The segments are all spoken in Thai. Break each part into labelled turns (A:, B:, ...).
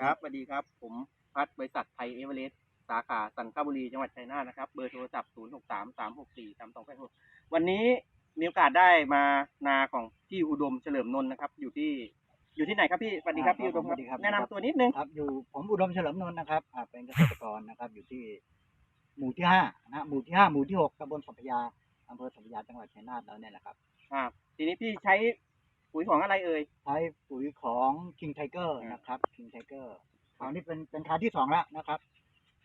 A: ครับสวัสดีครับ ผมพัฒน์บริษัทไทยเอเวอเรสต์สาขาสันคบุรีจังหวัดชัยนาทนะครับ เบอร์โทรศัพท์ 0 6 3 3 6 4 3 2 8 6 วันนี้มีโอกาสได้มานาของพี่อุดมเฉลิมนนท์นะครับ อยู่ที่อยู่ที่ไหนครับพี่สวัสดีครับ
B: อ่า
A: พี่อุดม
B: สวัสดีครับ
A: แนะนำตัวนิดนึง
B: ครับอยู่ผมอุดมเฉลิมนนท์นะครับอ่าเป็นเกษตรกรนะครับอยู่ที่ หมู่ที่ห้านะฮะหมู่ที่ห้าหมู่ที่หกตำบลสัพยาอำเภอสัพยาจังหวัดชัยนาทเราเนี่ยแหละครับ
A: อ่าทีนี้พี่ใช้ ปุ๋ยของอะไรเอ่ย
B: ใช้ปุ๋ยของ King Tiger
A: อ่าน
B: นะครับ King Tiger คราวนี้เป็นเป็นคราวที่สองแล้วนะครับ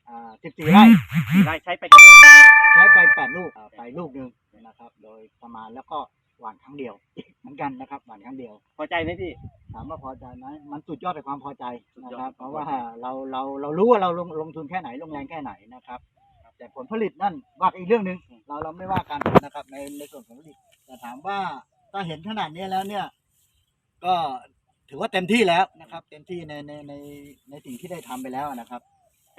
B: อ่าสิบสี่ไร่
A: ไร่ใช้ไป
B: ใช้ไปแปดลูกอ่าไปลูกหนึ่งนะครับ โดยประมาณแล้วก็หว่านครั้งเดียวเหมือนกันนะครับหว่านครั้งเดียว
A: พอใจไหมพี่
B: ถามว่าพอใจไหมมันสุดยอดแต่ความพอใจ
A: สุด
B: นะ
A: ยอด
B: ครับเพราะว่า
A: พอใจ
B: เราเราเรารู้ว่าเราลงลงทุนแค่ไหนลงแรงแค่ไหนนะครับ แต่ผลผลิตนั่นว่าอีกเรื่องหนึ่งเราเราไม่ว่ากันนะครับในในส่วนของผลผลิตแต่ถามว่า ถ้าเห็นขนาดนี้แล้วเนี่ย ก็ถือว่าเต็มที่แล้วนะครับ เต็มที่ในในในในสิ่งที่ได้ทำไปแล้วนะครับ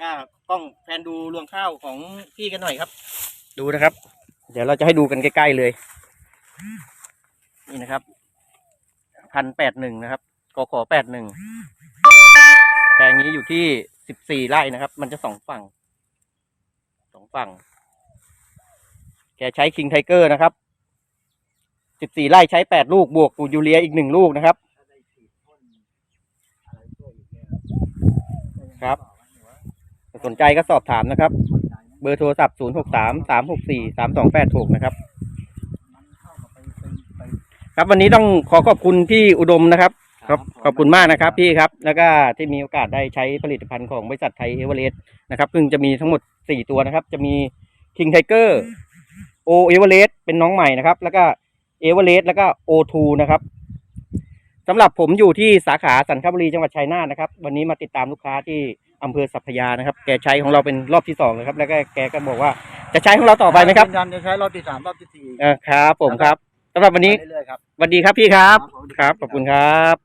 A: ก็กล้องแพนดูรวงข้าวของพี่กันหน่อยครับ ดูนะครับ เดี๋ยวเราจะให้ดูกันใกล้ๆเลย นี่นะครับพันแปดหนึ่งนะครับกขอแปดหนึ่งแปลงนี้อยู่ที่สิบสี่ไร่นะครับ มันจะสองฝั่งสองฝั่ง แกใช้คิงไทเกอร์นะครับ สิบสี่ไร่ใช้แปดลูกบวกปูยูเรียอีกหนึ่งลูกนะครับ ครับ สนใจก็สอบถามนะครับ เบอร์โทรศัพท์0 6 3 3 6 4 3 2 8 6นะครับ ครับวันนี้ต้องขอขอบคุณพี่อุดมนะครับ ครับขอบคุณมากนะครับพี่ครับ แล้วก็ที่มีโอกาสได้ใช้ผลิตภัณฑ์ของบริษัทไทยเอเวอเรสต์นะครับซึ่งจะมีทั้งหมด4ตัวนะครับ จะมี King Tiger O e v e r e s t เป็นน้องใหม่นะครับ แล้วก็ e v e r e s t แล้วก็ O2 นะครับสำหรับผมอยู่ที่สาขาสันคบุรีจังหวัดชัยนาทนะครับ วันนี้มาติดตามลูกค้าที่อำเภอสัพพยานะครับ แกใช้ของเราเป็นรอบที่สองนะครับ แล้วก็แกก็บอกว่าจะใช้ของเราต่อไปไหมครับ
B: ยืนยันจะใช้รอบที่สามรอบที่สี่
A: เออครับ ผมครับสำหรับวันนี้
B: ไปเรื่อยๆครับ
A: สวัสดีครับพี่ครับ
B: ผม
A: ครับขอบคุณครับ